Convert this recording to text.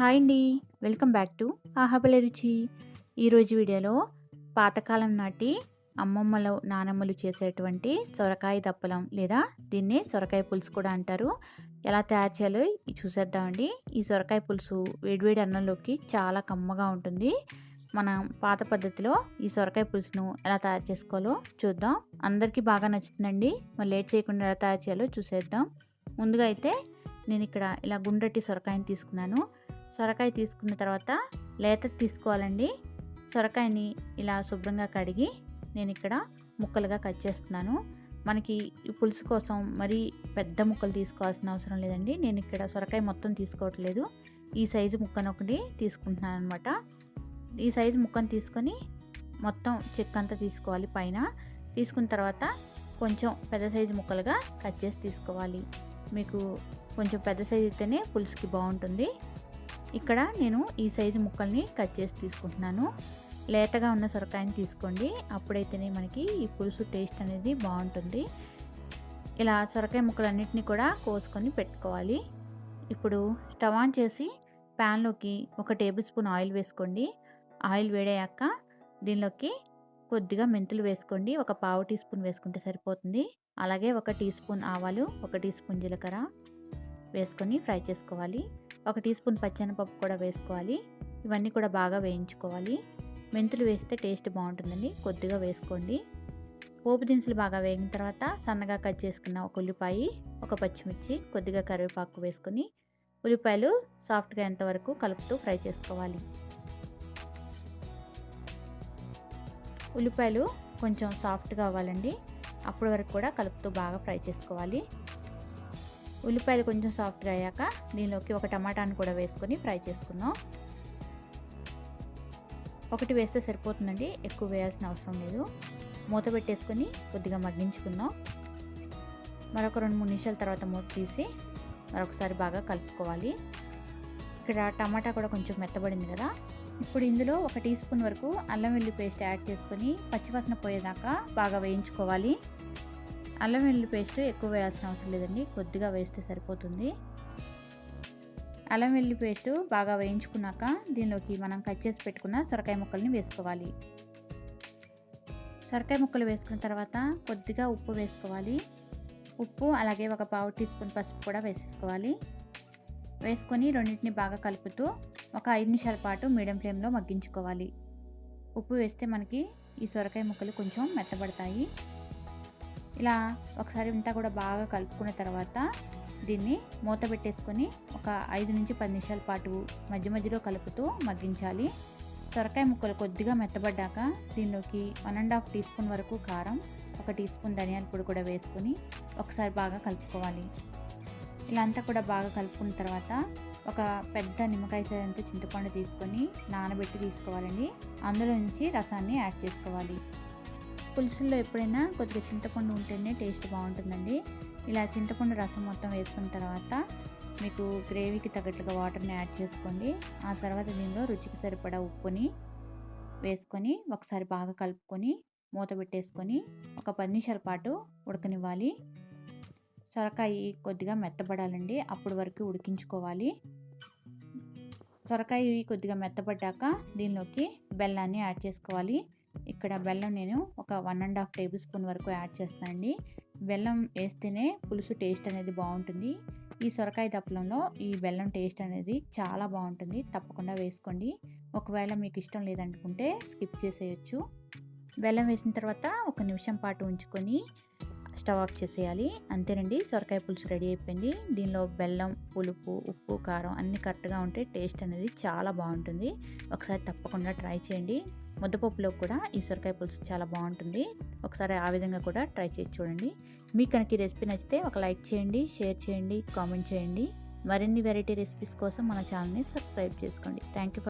Hi అండి. Welcome back to ఆహబల రుచి. ఈరోజు వీడియోలో పాతకాలం నాటి అమ్మమ్మలు నానమ్మలు చేసేటువంటి సొరకాయ దప్పలం లేదా దీన్ని సొరకాయ పులుసు కూడా అంటారు. ఎలా తయారు చేయాలో చూసేద్దామండి ఈ సొరకాయ పులుసు వేడివేడి అన్నంలోకి చాలా కమ్మగా ఉంటుంది. మన పాత పద్ధతిలో ఈ సొరకాయ పులుసును ఎలా తయారు చేసుకోవాలో చూద్దాం. అందరికీ బాగా నచ్చుతుందండి. మరి లేట్ చేయకుండా ఎలా తయారు చేయాలో చూసేద్దాం. ముందుగా అయితే నేను ఇక్కడ ఇలా గుండ్రటి సొరకాయని తీసుకున్నాను. సొరకాయ తీసుకున్న తర్వాత లేత తీసుకోవాలండి. సొరకాయని ఇలా శుభ్రంగా కడిగి నేను ఇక్కడ ముక్కలుగా కట్ చేస్తున్నాను. మనకి పులుసు కోసం మరీ పెద్ద ముక్కలు తీసుకోవాల్సిన అవసరం లేదండి. నేను ఇక్కడ సొరకాయ మొత్తం తీసుకోవట్లేదు. ఈ సైజు ముక్కను ఒకటి తీసుకుంటున్నాను అనమాట ఈ సైజు ముక్కను తీసుకొని మొత్తం చెక్క అంతా తీసుకోవాలి పైన. తీసుకున్న తర్వాత కొంచెం పెద్ద సైజు ముక్కలుగా కట్ చేసి తీసుకోవాలి. మీకు కొంచెం పెద్ద సైజు అయితేనే పులుసుకి బాగుంటుంది. ఇక్కడ నేను ఈ సైజు ముక్కల్ని కట్ చేసి తీసుకుంటున్నాను. లేతగా ఉన్న సొరకాయని తీసుకోండి. అప్పుడైతేనే మనకి ఈ పులుసు టేస్ట్ అనేది బాగుంటుంది. ఇలా సొరకాయ ముక్కలన్నిటిని కూడా కోసుకొని పెట్టుకోవాలి. ఇప్పుడు స్టవ్ ఆన్ చేసి ప్యాన్లోకి ఒక టేబుల్ స్పూన్ ఆయిల్ వేసుకోండి. ఆయిల్ వేడయ్యాక దీనిలోకి కొద్దిగా మెంతులు వేసుకోండి. ఒక పావు టీ స్పూన్ వేసుకుంటే సరిపోతుంది. అలాగే ఒక టీ స్పూన్ ఆవాలు ఒక టీ స్పూన్ జీలకర్ర వేసుకొని ఫ్రై చేసుకోవాలి. ఒక టీ స్పూన్ పచ్చెనపప్పు కూడా వేసుకోవాలి. ఇవన్నీ కూడా బాగా వేయించుకోవాలి. మెంతులు వేస్తే టేస్ట్ బాగుంటుందండి. కొద్దిగా వేసుకోండి. పోపు దినుసులు బాగా వేగిన తర్వాత సన్నగా కట్ చేసుకున్న ఒక ఉల్లిపాయ ఒక పచ్చిమిర్చి కొద్దిగా కరివేపాకు వేసుకొని ఉల్లిపాయలు సాఫ్ట్గా ఎంతవరకు కలుపుతూ ఫ్రై చేసుకోవాలి. ఉల్లిపాయలు కొంచెం సాఫ్ట్గా అవ్వాలండి. అప్పటి వరకు కూడా కలుపుతూ బాగా ఫ్రై చేసుకోవాలి. ఉల్లిపాయలు కొంచెం సాఫ్ట్గా అయ్యాక దీనిలోకి ఒక టమాటాను కూడా వేసుకొని ఫ్రై చేసుకుందాం. ఒకటి వేస్తే సరిపోతుందండి ఎక్కువ వేయాల్సిన అవసరం లేదు. మూత పెట్టేసుకొని కొద్దిగా మగ్గించుకుందాం. మరొక రెండు మూడు నిమిషాల తర్వాత మూత తీసి మరొకసారి బాగా కలుపుకోవాలి. ఇక్కడ టమాటా కూడా కొంచెం మెత్తబడింది కదా. ఇప్పుడు ఇందులో ఒక టీ స్పూన్ వరకు అల్లం వెల్లి పేస్ట్ యాడ్ చేసుకొని పచ్చివాసన పోయేదాకా బాగా వేయించుకోవాలి. అల్లం వెల్లుల్లి పేస్ట్ ఎక్కువ వేయాల్సిన అవసరం లేదండి కొద్దిగా వేస్తే సరిపోతుంది. అల్లం వెల్లుల్లి పేస్ట్ బాగా వేయించుకున్నాక దీనిలోకి మనం కట్ చేసి పెట్టుకున్న సొరకాయ ముక్కల్ని వేసుకోవాలి. సొరకాయ ముక్కలు వేసుకున్న తర్వాత కొద్దిగా ఉప్పు వేసుకోవాలి. ఉప్పు అలాగే ఒక పావు టీ స్పూన్ పసుపు కూడా వేసేసుకోవాలి. వేసుకొని రెండింటిని బాగా కలుపుతూ ఒక ఐదు నిమిషాల పాటు మీడియం ఫ్లేమ్లో మగ్గించుకోవాలి. ఉప్పు వేస్తే మనకి ఈ సొరకాయ ముక్కలు కొంచెం మెత్తబడతాయి. ఇలా ఒకసారి ఇంత కూడా బాగా కలుపుకున్న తర్వాత దీన్ని మూత పెట్టేసుకొని ఒక ఐదు నుంచి పది నిమిషాల పాటు మధ్య మధ్యలో కలుపుతూ మగ్గించాలి. సొరకాయ ముక్కలు కొద్దిగా మెత్తబడ్డాక దీనిలోకి one and half teaspoon వరకు కారం ఒక టీ స్పూన్ ధనియాల పొడి కూడా వేసుకొని ఒకసారి బాగా కలుపుకోవాలి. ఇలా అంతా కూడా బాగా కలుపుకున్న తర్వాత ఒక పెద్ద నిమ్మకాయ సైజంత చింతపండు తీసుకొని నానబెట్టి తీసుకోవాలండి. అందులో నుంచి రసాన్ని యాడ్ చేసుకోవాలి. పులుసుల్లో ఎప్పుడైనా కొద్దిగా చింతపండు ఉంటేనే టేస్ట్ బాగుంటుందండి. ఇలా చింతపండు రసం మొత్తం వేసుకున్న తర్వాత మీకు గ్రేవీకి తగ్గట్టుగా వాటర్ని యాడ్ చేసుకోండి. ఆ తర్వాత దీనిలో రుచికి సరిపడా ఉప్పుని వేసుకొని ఒకసారి బాగా కలుపుకొని మూత పెట్టేసుకొని ఒక పది నిమిషాల పాటు ఉడకనివ్వాలి. సొరకాయ కొద్దిగా మెత్తబడాలండి. అప్పటి వరకు ఉడికించుకోవాలి. సొరకాయ కొద్దిగా మెత్తపడ్డాక దీనిలోకి బెల్లాన్ని యాడ్ చేసుకోవాలి. ఇక్కడ బెల్లం నేను ఒక one and half tablespoon వరకు యాడ్ చేస్తానండి బెల్లం వేస్తేనే పులుసు టేస్ట్ అనేది బాగుంటుంది. ఈ సొరకాయ దప్పలంలో ఈ బెల్లం టేస్ట్ అనేది చాలా బాగుంటుంది. తప్పకుండా వేసుకోండి. ఒకవేళ మీకు ఇష్టం లేదనుకుంటే స్కిప్ చేసేయచ్చు. బెల్లం వేసిన తర్వాత ఒక నిమిషం పాటు ఉంచుకొని స్టవ్ ఆఫ్ చేసేయాలి. అంతేనండి సొరకాయ పులుసు రెడీ అయిపోయింది. దీనిలో బెల్లం పులుపు ఉప్పు కారం అన్నీ కరెక్ట్గా ఉంటే టేస్ట్ అనేది చాలా బాగుంటుంది. ఒకసారి తప్పకుండా ట్రై చేయండి. ముద్దపప్పులో కూడా ఈ సొరకాయ పులుసు చాలా బాగుంటుంది. ఒకసారి ఆ విధంగా కూడా ట్రై చేసి చూడండి. మీకు కనుక ఈ రెసిపీ నచ్చితే ఒక లైక్ చేయండి షేర్ చేయండి కామెంట్ చేయండి. మరిన్ని వెరైటీ రెసిపీస్ కోసం మన ఛానల్ని సబ్స్క్రైబ్ చేసుకోండి. Thank you